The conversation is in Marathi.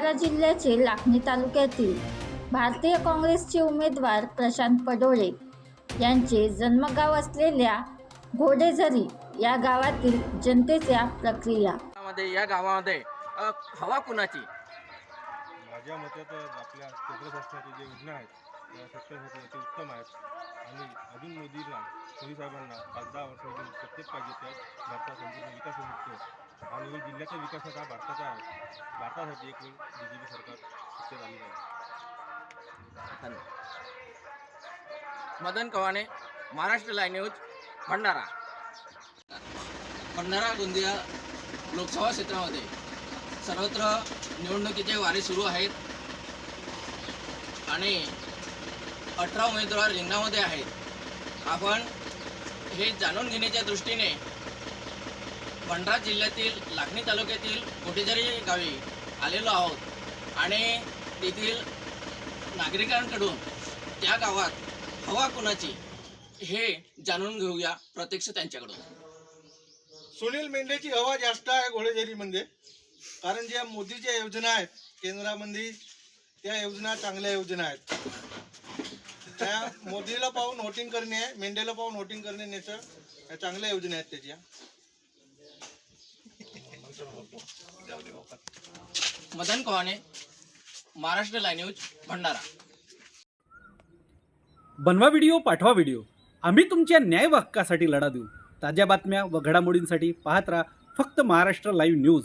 भंडारा जिल्ह्याचे लाखनी तालुक्यातील भारतीय काँग्रेसचे उमेदवार प्रशांत पडोळे यांचे जन्मगाव असलेल्या घोडेझरी या गावातील जनतेच्या प्रक्रिया. या गावामध्ये हवा कुणाची? माझ्या मते तर आपल्या केंद्र शासनाच्या जे योजना आहेत त्या शेतकऱ्यांसाठी अति उत्तम आहेत. आणि अजून मोदीला मोदी साहेबांना पाच दहा वर्ष प्रत्येक पाहिजे त्यात भारतात संपूर्ण विकास होऊ शकतो. आणि या जिल्ह्याचा विकास हा भारताचा आहे. भारतासाठी एक बी जे पी सरकार सत्तेत आली पाहिजे धन्यवाद. Madan Kavane Maharashtra live news Bhandara. Bhandara Gondia Lok Sabha क्षेत्रामध्ये. सर्वत्र निवडणुकीचे वारे सुरू आहेत. आणि अठरा उमेदवार रिंगणामध्ये आहेत. आपण हे जाणून घेण्याच्या दृष्टीने भंडारा जिल्ह्यातील लाखणी तालुक्यातील कोटेझरी गावी आलेलो आहोत. आणि तेथील नागरिकांकडून त्या गावात हवा कुणाची हे जाणून घेऊया प्रत्यक्ष त्यांच्याकडून. सुनील मेंढेची हवा जास्त आहे घोडेझरीमध्ये कारण ज्या मोदीच्या योजना आहेत केंद्रामध्ये त्या योजना चांगल्या योजना आहेत. त्या मोदीला पाहून वोटिंग करणे आहे मेंढेला पाहून वोटिंग करणे नेचं या चांगल्या योजना आहेत त्याच्या. Madan Kavane Maharashtra live news Bhandara. बनवा व्हिडिओ पाठवा व्हिडिओ आम्ही तुमच्या न्याय हक्कासाठी लढा देऊ. ताज्या बातम्या व घडामोडींसाठी पाहत राहा फक्त महाराष्ट्र लाईव्ह न्यूज